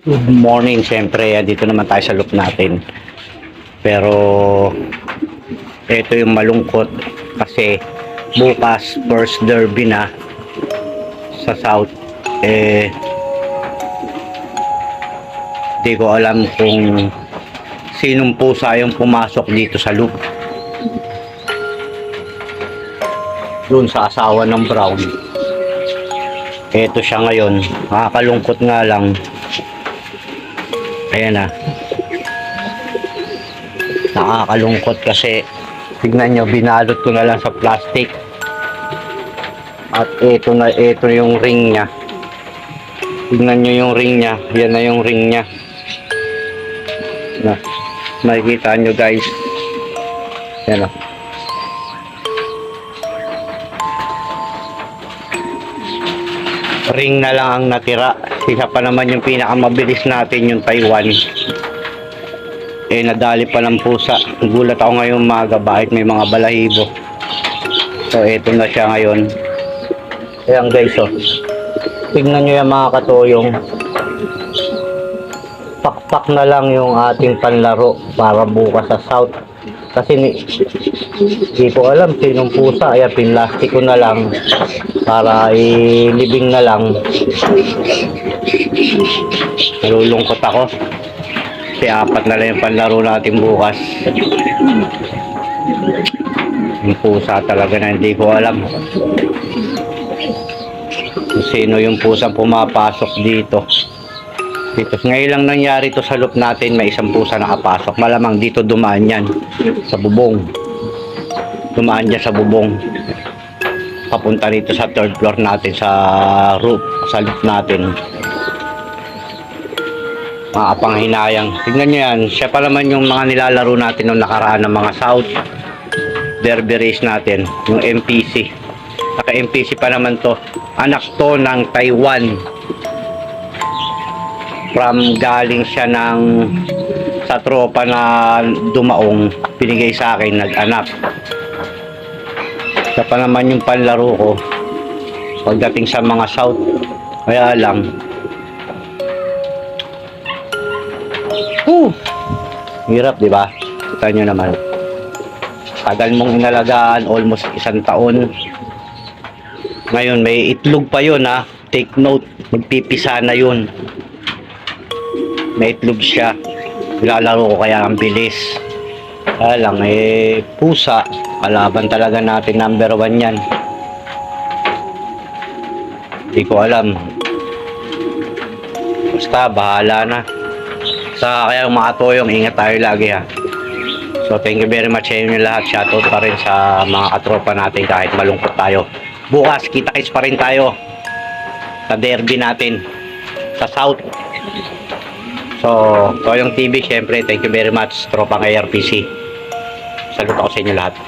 Good morning, siyempre. ah, Dito naman tayo sa loop natin. Pero, ito yung malungkot kasi bukas first derby na sa South. Eh, di ko alam kung sinong pusa yung pumasok dito sa loop. Doon sa asawa ng Brown. Ito siya ngayon. Nakakalungkot nga lang. Ayan na. Nakakalungkot kasi tignan nyo, binalot ko na lang sa plastic. At ito na, ito yung ring niya. Tignan nyo yung ring niya. Yan na yung ring niya. Na, makikita nyo guys. Yan o. Ring na lang ang natira. Isa pa naman yung pinakamabilis natin yung Taiwan. Eh nadali pa ng pusa. Gulat ako ngayon maga bakit may mga balahibo. So eto na siya ngayon. Ayan guys oh. Tignan nyo yung mga katoyong. Pakpak na lang yung ating panlaro para bukas sa South. Kasi ni, di ko alam sinong pusa. Ayan, pinlastic ko na lang para ilibing na lang. Nalulungkot ako. Kasi apat na lang yung panlaro natin bukas. Yung pusa talaga na hindi ko alam. Kung sino yung pusang pumapasok dito. Dito. Ngayon lang nangyari to sa loop natin, may isang pusa nakapasok. Malamang dito dumaan yan. Sa bubong. Dumaan dyan sa bubong. Papunta dito sa third floor natin, sa roof, sa loop natin. Mga panghinayang. Tingnan nyo yan. Siya pa naman yung mga nilalaro natin nung nakaraan ng mga South Derby race natin. Yung MPC. Naka MPC pa naman to. Anak to ng Taiwan. From galing siya ng sa tropa na dumaong binigay sa akin nag-anak. Siya pa naman yung panlaro ko pagdating sa mga South. Kaya lang, Whew! Hirap, di ba? Kita nyo naman. Tagal mong inalagaan, almost isang taon. Ngayon, may itlog pa yun ha. Take note, magpipisa na yun. May itlog siya. Ilalaro ko kaya ang bilis. Kaya lang, eh, pusa. Kalaban talaga natin, number one yan. Hindi ko alam. Basta, bahala na sa kaya mga toyong ingat tayo lagi ha so thank you very much sa inyo lahat shoutout pa rin sa mga katropa natin kahit malungkot tayo bukas kita kits pa rin tayo sa derby natin sa south so toyong TV syempre thank you very much tropang ARPC salut ako sa inyo lahat